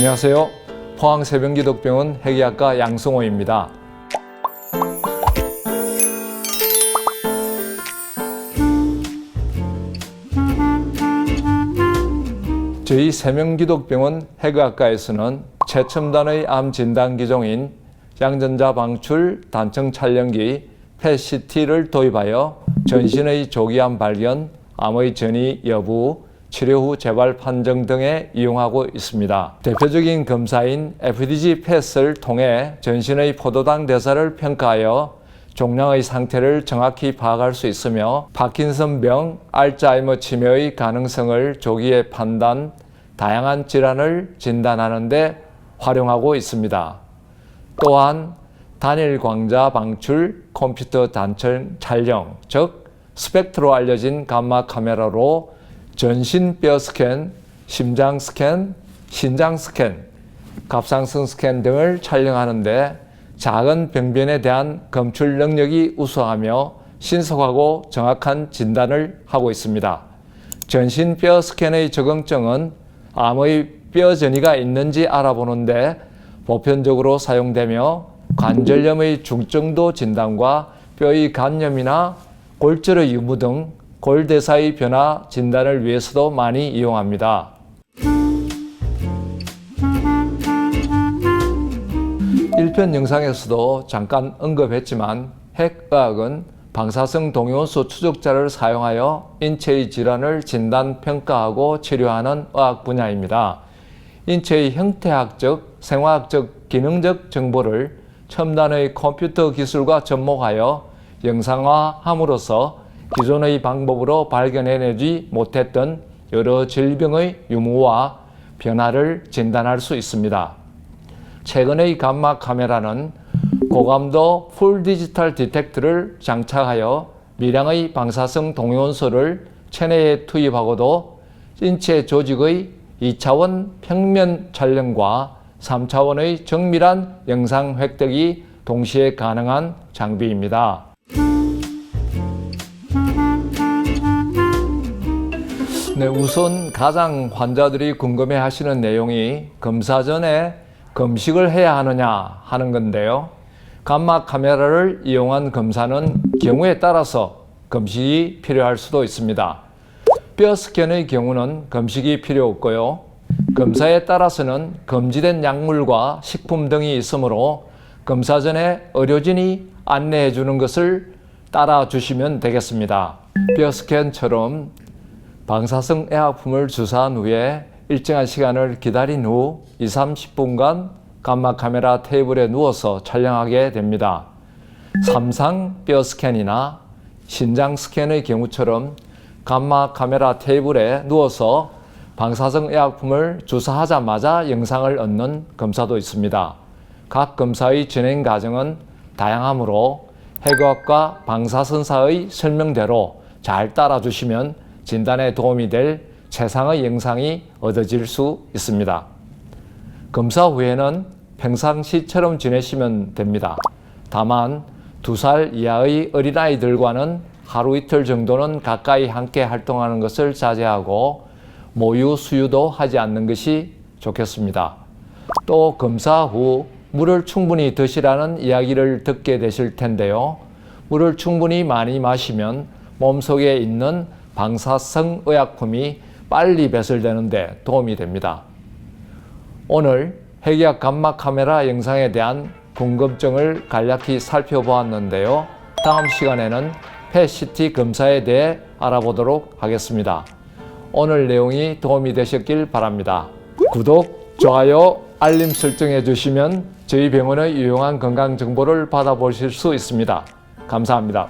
안녕하세요. 포항 세병기독병원 해기학과 양승호입니다. 저희 세명기독병원 해그학과에서는 최첨단의 암 진단 기종인 양전자 방출 단청 촬영기 PET-CT를 도입하여 전신의 조기암 발견, 암의 전이 여부, 치료 후 재발 판정 등에 이용하고 있습니다. 대표적인 검사인 FDG PET을 통해 전신의 포도당 대사를 평가하여 종양의 상태를 정확히 파악할 수 있으며 파킨슨병, 알츠하이머 치매의 가능성을 조기에 판단, 다양한 질환을 진단하는 데 활용하고 있습니다. 또한 단일 광자 방출 컴퓨터 단청 촬영, 즉 스펙트로 알려진 감마 카메라로 전신 뼈 스캔, 심장 스캔, 신장 스캔, 갑상선 스캔 등을 촬영하는데 작은 병변에 대한 검출 능력이 우수하며 신속하고 정확한 진단을 하고 있습니다. 전신 뼈 스캔의 적응증은 암의 뼈 전이가 있는지 알아보는데 보편적으로 사용되며 관절염의 중증도 진단과 뼈의 간염이나 골절의 유무 등 골대사의 변화 진단을 위해서도 많이 이용합니다. 일편 영상에서도 잠깐 언급했지만 핵의학은 방사성 동요원소 추적자를 사용하여 인체의 질환을 진단, 평가하고 치료하는 의학 분야입니다. 인체의 형태학적, 생화학적, 기능적 정보를 첨단의 컴퓨터 기술과 접목하여 영상화함으로써 기존의 방법으로 발견해내지 못했던 여러 질병의 유무와 변화를 진단할 수 있습니다. 최근의 감마 카메라는 고감도 풀 디지털 디텍트를 장착하여 미량의 방사성 동요원소를 체내에 투입하고도 인체 조직의 2차원 평면 촬영과 3차원의 정밀한 영상 획득이 동시에 가능한 장비입니다. 네, 우선 가장 환자들이 궁금해 하시는 내용이 검사 전에 검식을 해야 하느냐 하는 건데요. 감마 카메라를 이용한 검사는 경우에 따라서 검식이 필요할 수도 있습니다. 뼈 스캔의 경우는 검식이 필요 없고요. 검사에 따라서는 금지된 약물과 식품 등이 있으므로 검사 전에 의료진이 안내해 주는 것을 따라 주시면 되겠습니다. 뼈 스캔처럼 방사성 의약품을 주사한 후에 일정한 시간을 기다린 후 2, 30분간 감마 카메라 테이블에 누워서 촬영하게 됩니다. 삼상 뼈 스캔이나 신장 스캔의 경우처럼 감마 카메라 테이블에 누워서 방사성 의약품을 주사하자마자 영상을 얻는 검사도 있습니다. 각 검사의 진행 과정은 다양하므로 해부학과 방사선사의 설명대로 잘 따라주시면 진단에 도움이 될 최상의 영상이 얻어질 수 있습니다. 검사 후에는 평상시처럼 지내시면 됩니다. 다만 두 살 이하의 어린아이들과는 하루 이틀 정도는 가까이 함께 활동하는 것을 자제하고 모유 수유도 하지 않는 것이 좋겠습니다. 또 검사 후 물을 충분히 드시라는 이야기를 듣게 되실 텐데요. 물을 충분히 많이 마시면 몸속에 있는 방사성 의약품이 빨리 배설되는데 도움이 됩니다. 오늘 핵의학 감마 카메라 영상에 대한 궁금증을 간략히 살펴보았는데요. 다음 시간에는 PET-CT 검사에 대해 알아보도록 하겠습니다. 오늘 내용이 도움이 되셨길 바랍니다. 구독, 좋아요, 알림 설정해 주시면 저희 병원의 유용한 건강 정보를 받아보실 수 있습니다. 감사합니다.